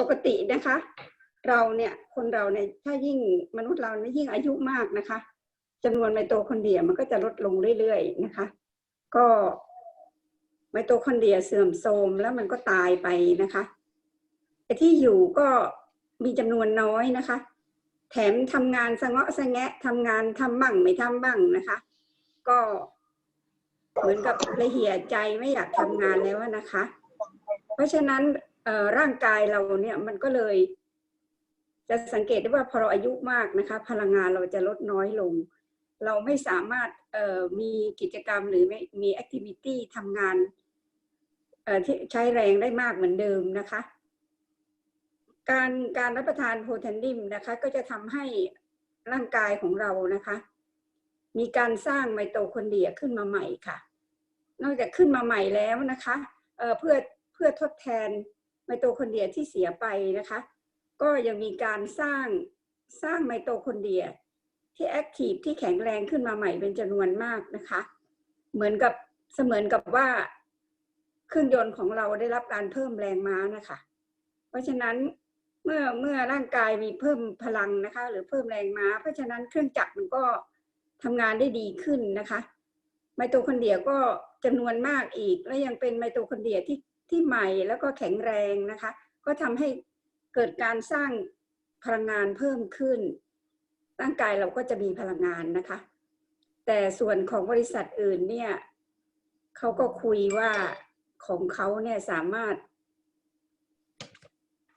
ปกตินะคะ เราเนี่ยคนเราเนี่ยถ้ายิ่งมนุษย์เราเนี่ยยิ่งอายุมากนะคะจำนวนไมโตคอนเดรียมันก็จะลดลงเรื่อยๆนะคะ ก็ไมโตคอนเดรียเสื่อมโทรมแล้วมันก็ตายไปนะคะไอ้ที่อยู่ก็มีจำนวนน้อยนะคะ แถมทำงานสะเงาะสะแงะทำงานทำบ้างไม่ทำบ้างนะคะ ก็เหมือนกับละเหี่ยใจไม่อยากทำงานแล้วนะคะ เพราะฉะนั้น ร่างกายเราเนี่ยมันก็เลย จะสังเกตได้ว่าพอเราอายุมากนะคะ พลังงานเราจะลดน้อยลง เราไม่สามารถมีกิจกรรมหรือไม่มีแอคทิวิตี้ทำงานที่ใช้แรงได้มากเหมือนเดิมนะคะ การการรับประทานโพแทนดิมนะคะ ก็จะทำให้ร่างกายของเรานะคะ มีการสร้างไมโตคอนเดรียขึ้นมาใหม่ค่ะ นอกจากขึ้นมาใหม่แล้วนะคะเเพื่อเพื่อทดแทน ไมโตคอนเดรียที่เสียไปนะคะ ก็ยังมีการสร้างสร้างไมโตคอนเดรียที่แอคทีฟที่แข็งแรงขึ้นมาใหม่เป็นจำนวนมากนะคะ เหมือนกับเสมือนกับว่าเครื่องยนต์ของเราได้รับการเพิ่มแรงม้านะคะ เพราะฉะนั้นเมื่อเมื่อร่างกายมีเพิ่มพลังนะคะ หรือเพิ่มแรงม้า เพราะฉะนั้นเครื่องจักรมันก็ทำงานได้ดีขึ้นนะคะ ไมโตคอนเดรียก็จำนวนมากอีก และยังเป็นไมโตคอนเดรียที่ ที่ใหม่แล้วก็แข็งแรงนะคะ ก็ทำให้เกิดการสร้างพลังงานเพิ่มขึ้น ร่างกายเราก็จะมีพลังงานนะคะ แต่ส่วนของบริษัทอื่นเนี่ยเขาก็คุยว่าของเขาเนี่ยสามารถ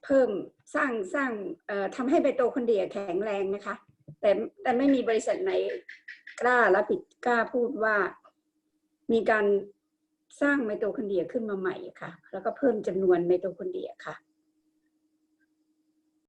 เพิ่มสร้างสร้างเอ่อทำให้ไมโตคอนเดรียแข็งแรงนะคะ แต่แต่ไม่มีบริษัทไหนกล้ารับผิดกล้าพูดว่ามีการ สร้างไมโตคอนเดรียขึ้นมาใหม่ค่ะ แล้วก็เพิ่มจำนวนไมโตคอนเดรียค่ะ